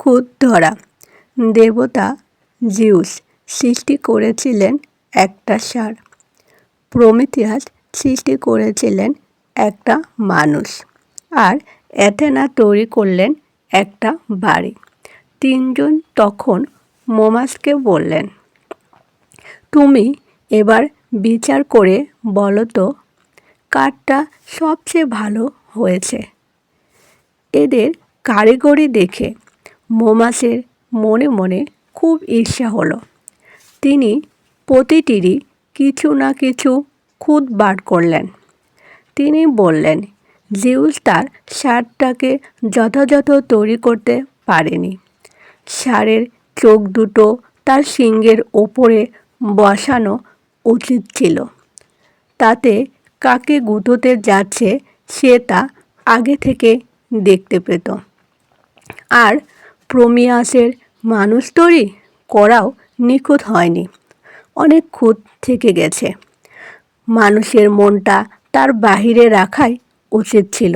খুদ ধরা দেবতা জিউস সৃষ্টি করেছিলেন একটা সার। প্রমিথিয়াস সৃষ্টি করেছিলেন একটা মানুষ আর অ্যাথেনা তৈরি করলেন একটা বাড়ি। তিনজন তখন মোমাসকে বললেন, তুমি এবার বিচার করে বলো তো, কারটা সবচেয়ে ভালো হয়েছে? এদের কারিগরি দেখে মোমাসের মনে মনে খুব ঈর্ষা হলো। তিনি প্রতিটিরই কিছু না কিছু খুদ বার করলেন। তিনি বললেন, জিউস তার সারটাকে যথাযথ তৈরি করতে পারেনি। সারের চোখ দুটো তার শিংয়ের ওপরে বসানো উচিত ছিল। তাতে কাকে গুঁতোতে যাচ্ছে সে তা আগে থেকে দেখতে পেত। আর প্রমিয়াসের মানুষ তৈরি করাও নিখুঁত হয়নি। অনেক খুঁত থেকে গেছে। মানুষের মনটা তার বাহিরে রাখাই উচিত ছিল।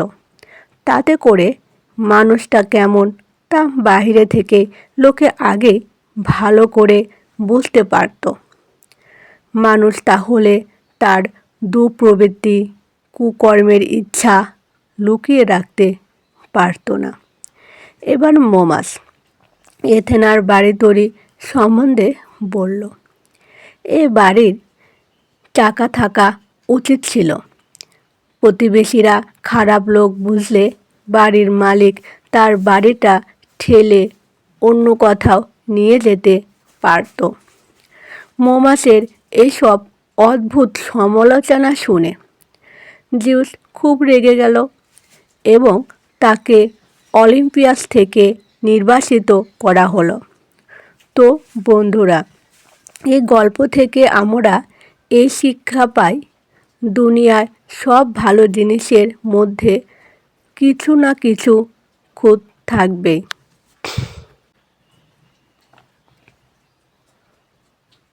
তাতে করে মানুষটা কেমন তা বাহিরে থেকে লোকে আগে ভালো করে বুঝতে পারত। মানুষ তাহলে তার দুপ্রবৃত্তি, কুকর্মের ইচ্ছা লুকিয়ে রাখতে পারত না। এবার মোমাস এথেনার বাড়ি তৈরি সম্বন্ধে বলল। এ বাড়ির চাকা থাকা উচিত ছিল। প্রতিবেশীরা খারাপ লোক বুঝলে বাড়ির মালিক তার বাড়িটা ঠেলে অন্য কোথাও নিয়ে যেতে পারত। মোমাসের এইসব অদ্ভুত সমালোচনা শুনে জিউস খুব রেগে গেল এবং তাকে অলিম্পিয়াস থেকে নির্বাসিত করা হলো। তো বন্ধুরা, এই গল্প থেকে আমরা এই শিক্ষা পাই। দুনিয়ার সব ভালো জিনিসের মধ্যে কিছু না কিছু খুঁত থাকবেই।